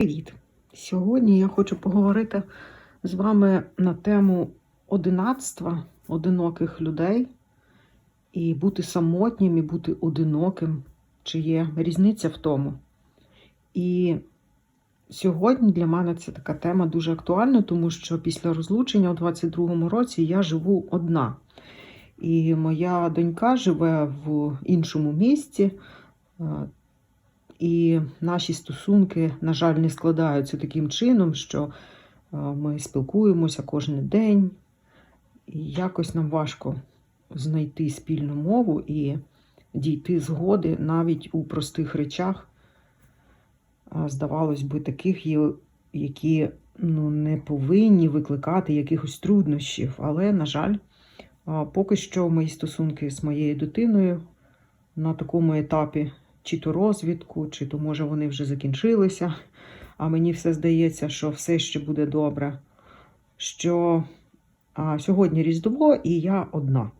Привіт! Сьогодні я хочу поговорити з вами на тему одинацтва одиноких людей і бути самотнім, і бути одиноким, чи є різниця в тому. І сьогодні для мене це така тема дуже актуальна, тому що після розлучення у 22-му році я живу одна. І моя донька живе в іншому місті. І наші стосунки, на жаль, не складаються таким чином, що е, ми спілкуємося кожен день, і якось нам важко знайти спільну мову і дійти згоди навіть у простих речах, здавалось би, таких, є- які ну, не повинні викликати якихось труднощів. Але, на жаль, поки що мої стосунки з моєю дитиною на такому етапі чи то розвідку, чи то, може, вони вже закінчилися. А мені все здається, що все ще буде добре. Що а, сьогодні Різдво, і я одна.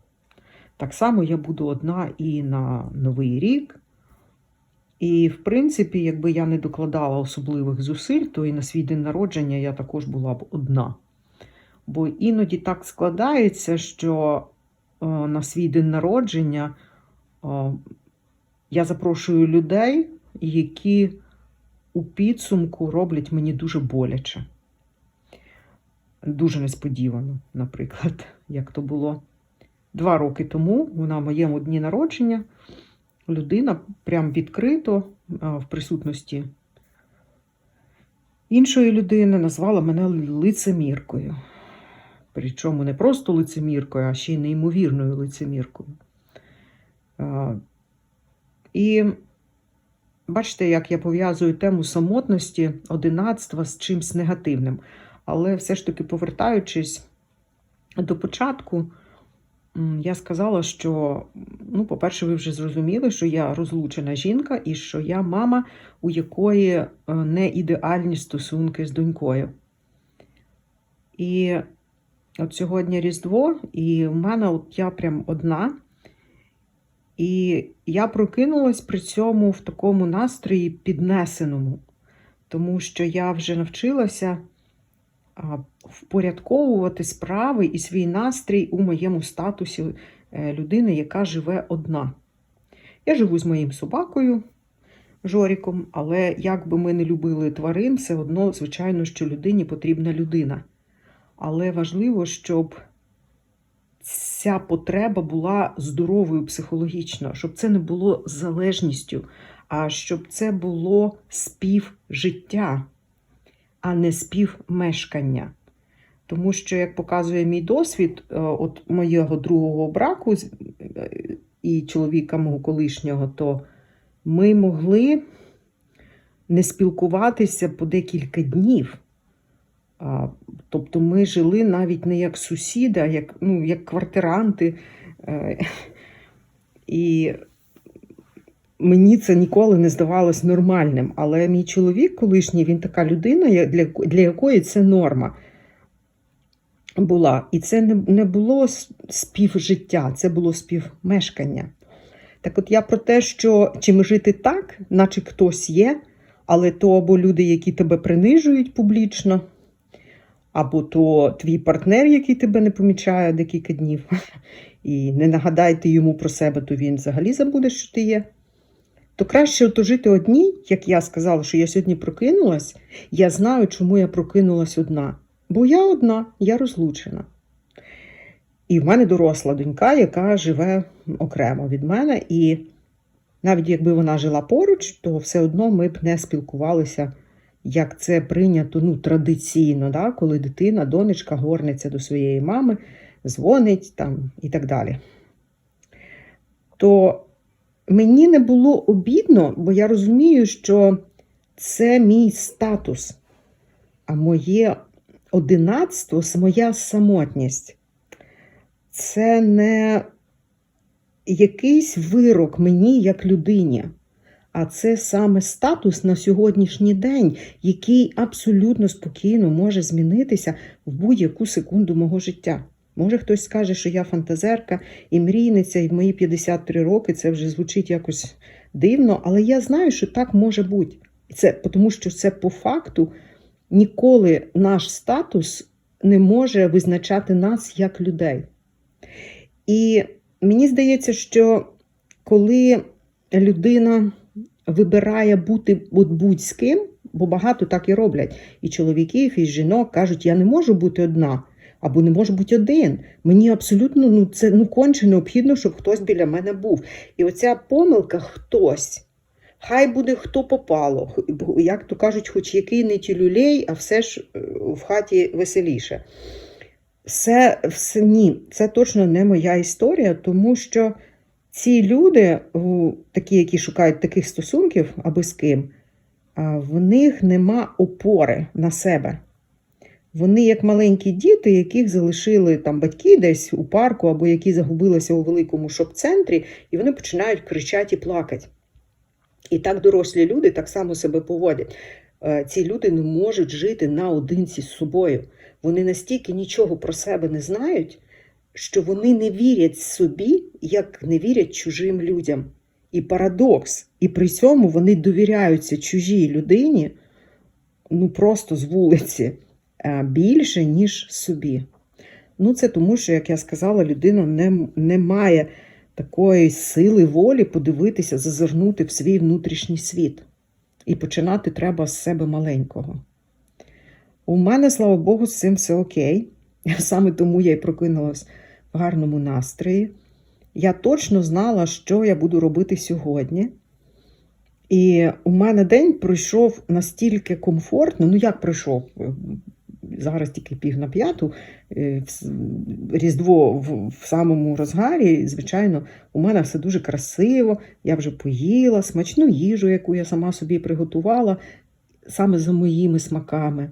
Так само я буду одна і на Новий рік. І, в принципі, якби я не докладала особливих зусиль, то і на свій день народження я також була б одна. Бо іноді так складається, що е, на свій день народження е, я запрошую людей, які у підсумку роблять мені дуже боляче. Дуже несподівано, наприклад, як то було два роки тому, на моєму дні народження, людина прям відкрито в присутності іншої людини назвала мене лицеміркою. Причому не просто лицеміркою, а ще й неймовірною лицеміркою. І бачите, як я пов'язую тему самотності, одинацтва з чимсь негативним. Але все ж таки, повертаючись до початку, я сказала, що, ну, по-перше, ви вже зрозуміли, що я розлучена жінка і що я мама, у якої е, не ідеальні стосунки з донькою. І от сьогодні Різдво, і в мене от я прям одна. І я прокинулась при цьому в такому настрої піднесеному, тому що я вже навчилася впорядковувати справи і свій настрій у моєму статусі е, людини, яка живе одна. Я живу з моїм собакою Жоріком, але як би ми не любили тварин, все одно, звичайно, що людині потрібна людина. Але важливо, щоб ця потреба була здоровою психологічно, щоб це не було залежністю, а щоб це було співжиття, а не співмешкання. Тому що, як показує мій досвід, е, от моєго другого браку е, і чоловіка мого колишнього, то ми могли не спілкуватися по декілька днів. Тобто ми жили навіть не як сусіди, а як, ну, як квартиранти. Е, І мені це ніколи не здавалось нормальним. Але мій чоловік колишній, він така людина, для, для якої це норма була. І це не, не було співжиття, це було співмешкання. Так от я про те, що чим жити так, наче хтось є, але то або люди, які тебе принижують публічно, або то твій партнер, який тебе не помічає декілька днів, і не нагадайте йому про себе, то він взагалі забуде, що ти є. То краще ото жити одній, як я сказала, що я сьогодні прокинулась, я знаю, чому я прокинулась одна. Бо я одна, я розлучена. І в мене доросла донька, яка живе окремо від мене. І навіть якби вона жила поруч, то все одно ми б не спілкувалися, як це прийнято ну, традиційно, да? коли дитина, донечка горниться до своєї мами, дзвонить там і так далі. То мені не було обідно, бо я розумію, що це мій статус, а моє одинацтво, моя самотність. Це не якийсь вирок мені як людині, а це саме статус на сьогоднішній день, який абсолютно спокійно може змінитися в будь-яку секунду мого життя. Може, хтось скаже, що я фантазерка і мрійниця, і в мої 53 роки це вже звучить якось дивно, але я знаю, що так може бути. Це тому, що це по факту ніколи наш статус не може визначати нас як людей. І мені здається, що коли людина вибирає бути от будь з ким, бо багато так і роблять, і чоловіків, і жінок кажуть, я не можу бути одна. Або не може бути один. Мені абсолютно ну це ну конче необхідно, щоб хтось біля мене був. І оця помилка хтось. Хай буде хто попало, як то кажуть, хоч який не тюлюлей, а все ж е, в хаті веселіше. Все, все ні, це точно не моя історія, тому що ці люди, такі, які шукають таких стосунків, аби з ким, в них нема опори на себе. Вони як маленькі діти, яких залишили там батьки десь у парку, або які загубилися у великому шоп-центрі, і вони починають кричати і плакати. І так дорослі люди так само себе поводять. Е, Ці люди не можуть жити наодинці з собою. Вони настільки нічого про себе не знають, що вони не вірять собі, як не вірять чужим людям. І парадокс. І при цьому вони довіряються чужій людині, ну просто з вулиці, е, більше, ніж собі. Ну, це тому, що, як я сказала, людина не, не має такої сили волі подивитися, зазирнути в свій внутрішній світ. І починати треба з себе маленького. У мене, слава Богу, з цим все окей. Саме тому я й прокинулась в гарному настрої. Я точно знала, що я буду робити сьогодні. І у мене день пройшов настільки комфортно. Ну, як пройшов? Зараз тільки пів на п'яту, е, Різдво в, самому розгарі. Звичайно, у мене все дуже красиво. Я вже поїла смачну їжу, яку я сама собі приготувала, саме за моїми смаками.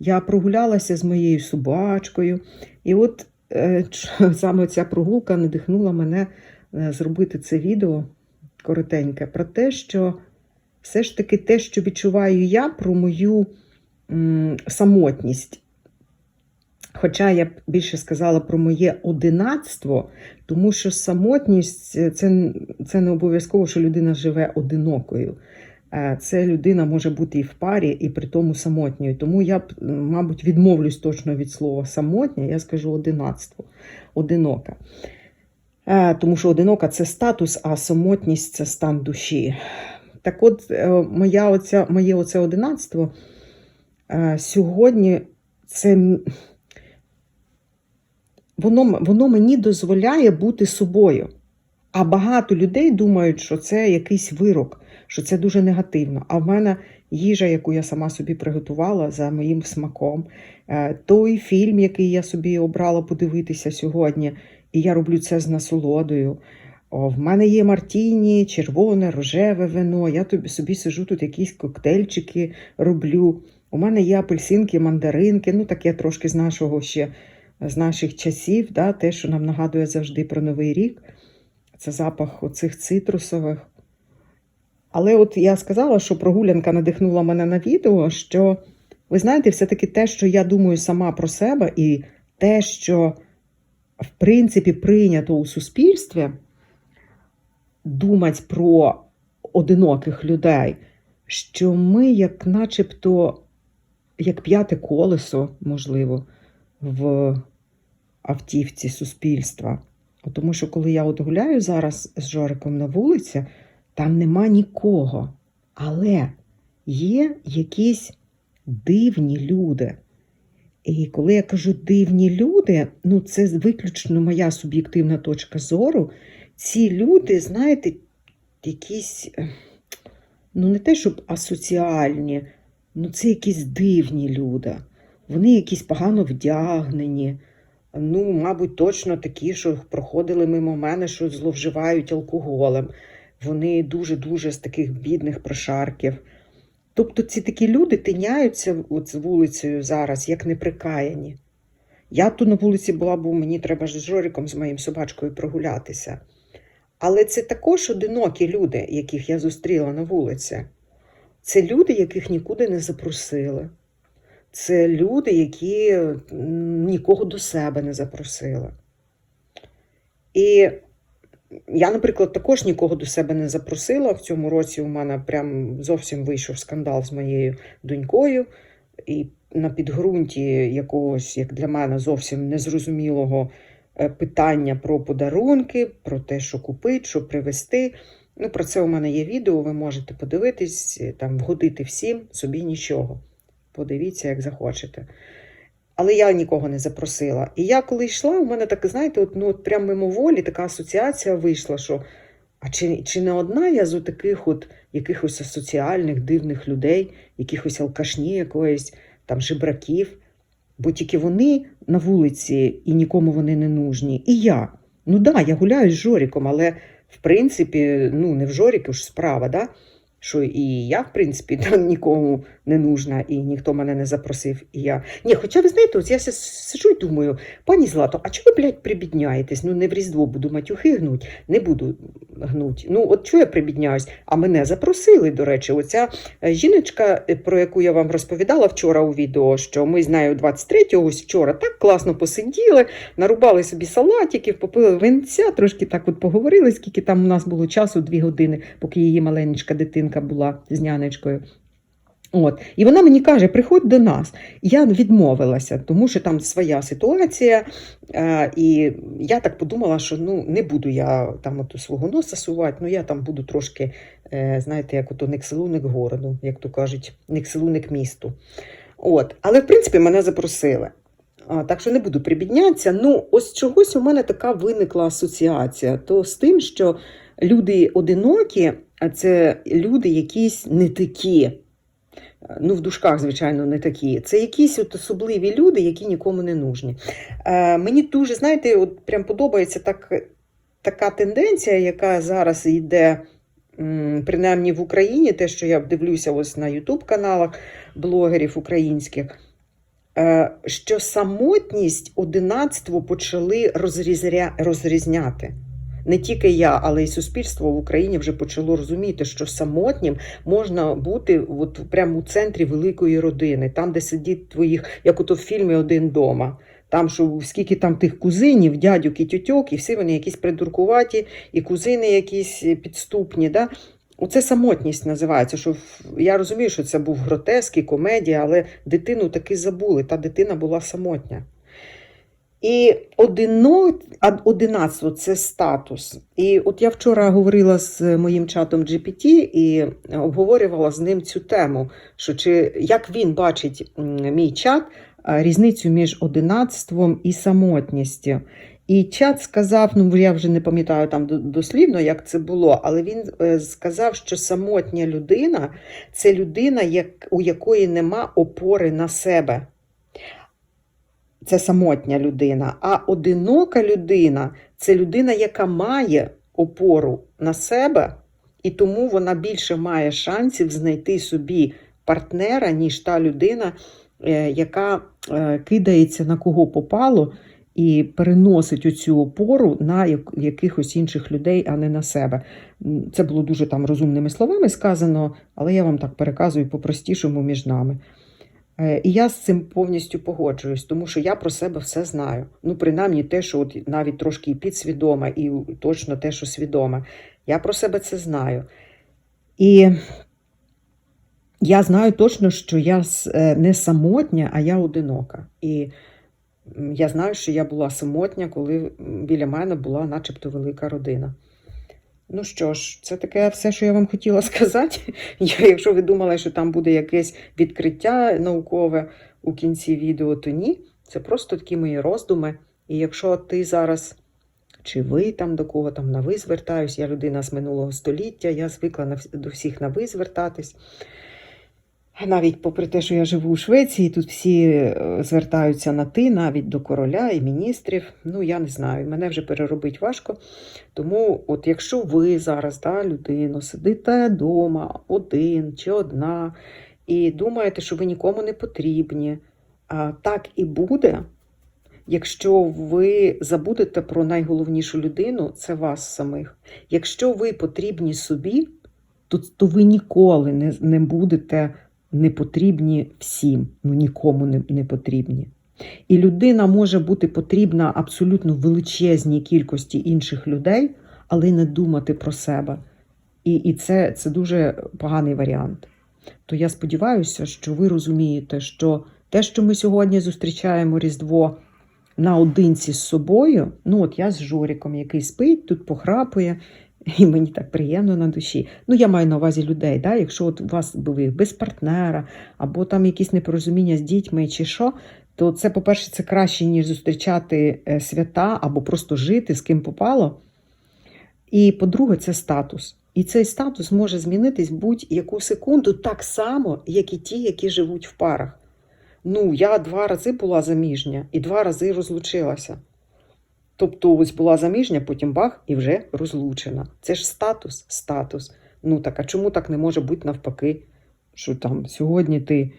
Я прогулялася з моєю собачкою. І от е, саме ця прогулка надихнула мене е, зробити це відео коротеньке про те, що все ж таки те, що відчуваю я про мою самотність. Хоча я б більше сказала про моє одинацтво, тому що самотність е, це, це не обов'язково, що людина живе одинокою. Е, Це людина може бути і в парі, і при тому самотньою. Тому я мабуть, відмовлюсь точно від слова самотня, я скажу одинацтво, одинока. Е, Тому що одинока це статус, а самотність це стан душі. Так от, е, моя оця, моє оце одинацтво сьогодні це воно, воно мені дозволяє бути собою. А багато людей думають, що це якийсь вирок, що це дуже негативно. А в мене їжа, яку я сама собі приготувала за моїм смаком, е, той фільм, який я собі обрала подивитися сьогодні, і я роблю це з насолодою. О, в мене є мартіні, червоне, рожеве вино. Я тобі собі сижу тут якісь коктейльчики роблю. У мене є апельсинки, мандаринки. Ну таке трошки з нашого ще з наших часів, да, те, що нам нагадує завжди про Новий рік. Це запах оцих цитрусових. Але от я сказала, що прогулянка надихнула мене на відео, що ви знаєте, все-таки те, що я думаю сама про себе, і те, що в принципі прийнято у суспільстві, думати про одиноких людей, що ми, як начебто, як п'яте колесо, можливо, в автівці суспільства. Тому що коли я от гуляю зараз з Жориком на вулиці, там нема нікого. Але є якісь дивні люди. І коли я кажу дивні люди, ну це виключно моя суб'єктивна точка зору. Ці люди, знаєте, якісь, е, ну не те, щоб асоціальні, ну це якісь дивні люди. Вони якісь погано вдягнені. Ну, мабуть, точно такі, що проходили мимо мене, що зловживають алкоголем. Вони дуже-дуже з таких бідних прошарків. Тобто ці такі люди тиняються от з вулицею зараз, як неприкаяні. Я тут на вулиці була, бо мені треба ж з Жориком, з моїм собачкою прогулятися. Але це також одинокі люди, яких я зустріла на вулиці. Це люди, яких нікуди не запросили. Це люди, які нікого до себе не запросили. І я, наприклад, також нікого до себе не запросила. В цьому році у мене прям зовсім вийшов скандал з моєю донькою. І на підґрунті якогось, як для мене, зовсім незрозумілого е, питання про подарунки, про те, що купити, що привезти. Ну, про це у мене є відео, ви можете подивитись, там вгодити всім, собі нічого. Подивіться, як захочете. Але я нікого не запросила. І я коли йшла, у мене так, знаєте, от, ну, от прямо мимоволі така асоціація вийшла, що а чи, чи не одна я з таких от якихось асоціальних дивних людей, якихось алкашні якоїсь, там жебраків, бо тільки вони на вулиці і нікому вони не нужні. І я. Ну да, я гуляю з Жоріком, але в принципі, ну не в Жоріку ж справа, да? Що і я, в принципі, там нікому не нужна, і ніхто мене не запросив. І я. Ні, хоча ви знаєте, от я с- сиджу і думаю, пані Злато, а чого ви, блядь, прибідняєтесь? Ну не в Різдво буду матюхи гнуть, не буду гнуть. Ну, от чого я прибідняюсь? А мене запросили, до речі, оця е, жіночка, е, про яку я вам розповідала вчора у відео, що ми з нею 23-го ось вчора так класно посиділи, нарубали собі салатиків, попили винця, трошки так от поговорили, скільки там у нас було часу, дві години, поки її маленька дитинка була з нянечкою. От. І вона мені каже: приходь до нас. Я відмовилася, тому що там своя ситуація. Е, і я так подумала, що ну, не буду я там от свого носа сувати, ну я там буду трошки, е, знаєте, як ото не к селу, не к городу, як то кажуть, не к селу, не к місту. От. Але в принципі мене запросили. А, так що не буду прибіднятися. Ну, ось чогось у мене така виникла асоціація. То з тим, що люди одинокі, а це люди якісь не такі. Ну, в дужках, звичайно, не такі. Це якісь от особливі люди, які нікому не нужні. Е, мені дуже, знаєте, от прям подобається так, така тенденція, яка зараз йде, принаймні в Україні, те, що я дивлюся ось на Ютуб-каналах блогерів українських, е, що самотність, одинацтво почали розрізря... розрізняти. Не тільки я, але й суспільство в Україні вже почало розуміти, що самотнім можна бути от прямо у центрі великої родини, там, де сидять твоїх, як ото в фільмі Один дома. Там, що скільки там тих кузинів, дядюк і тютьок, і всі вони якісь придуркуваті, і кузини якісь підступні. Да? Оце самотність називається. Що я розумію, що це був гротеск і комедія, але дитину таки забули. Та дитина була самотня. І одино, одинацтво це статус. І от я вчора говорила з моїм чатом GPT і обговорювала з ним цю тему, що чи як він бачить мій чат різницю між одинацтвом і самотністю. І чат сказав, ну я вже не пам'ятаю там до- дослівно, як це було, але він е, сказав, що самотня людина це людина, у якої нема опори на себе це самотня людина. А одинока людина це людина, яка має опору на себе, і тому вона більше має шансів знайти собі партнера, ніж та людина, е, яка е, кидається на кого попало. І переносить оцю опору на якихось інших людей, а не на себе. Це було дуже там розумними словами сказано, але я вам так переказую по-простішому між нами. Е, І я з цим повністю погоджуюсь, тому що я про себе все знаю. Ну, принаймні, те, що от навіть трошки і підсвідоме, і точно те, що свідоме. Я про себе це знаю. І я знаю точно, що я е, не самотня, а я одинока. І я знаю, що я була самотня, коли біля мене була начебто велика родина. Ну що ж, це таке все, що я вам хотіла сказати. Я, якщо ви думали, що там буде якесь відкриття наукове у кінці відео, то ні. Це просто такі мої роздуми. І якщо ти зараз, чи ви там до кого там на ви звертаюсь, я людина з минулого століття, я звикла до всіх на ви звертатись. Навіть попри те, що я живу у Швеції, тут всі е, звертаються на ти, навіть до короля і міністрів. Ну, я не знаю, мене вже переробить важко. Тому, от якщо ви зараз, да, людино, сидите вдома, один чи одна, і думаєте, що ви нікому не потрібні, а так і буде, якщо ви забудете про найголовнішу людину, це вас самих. Якщо ви потрібні собі, то, то ви ніколи не, не будете не потрібні всім, ну нікому не, не потрібні. І людина може бути потрібна абсолютно величезній кількості інших людей, але не думати про себе. І, і це, це дуже поганий варіант. То я сподіваюся, що ви розумієте, що те, що ми сьогодні зустрічаємо Різдво наодинці з собою, ну от я з Жоріком, який спить, тут похрапує, і мені так приємно на душі. Ну, я маю на увазі людей, да? якщо от у вас були без партнера, або там якісь непорозуміння з дітьми чи що, то це, по-перше, це краще, ніж зустрічати е, свята або просто жити з ким попало. І по-друге, це статус. І цей статус може змінитись будь-яку секунду так само, як і ті, які живуть в парах. Ну, я два рази була заміжня і два рази розлучилася. Тобто, ось була заміжня, потім бах і вже розлучена. Це ж статус, статус. Ну так, а чому так не може бути навпаки? Що там сьогодні ти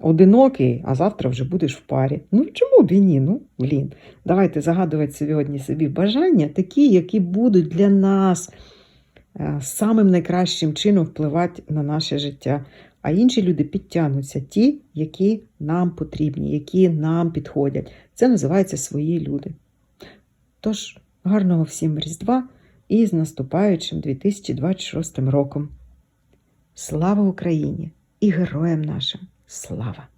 одинокий, а завтра вже будеш в парі. Ну чому б і ні? Ну, блін. Давайте загадувати сьогодні собі бажання, такі, які будуть для нас е, самим найкращим чином впливати на наше життя. А інші люди підтягнуться, ті, які нам потрібні, які нам підходять. Це називається свої люди. Тож, гарного всім Різдва і з наступаючим 2026 роком. Слава Україні і героям нашим! Слава!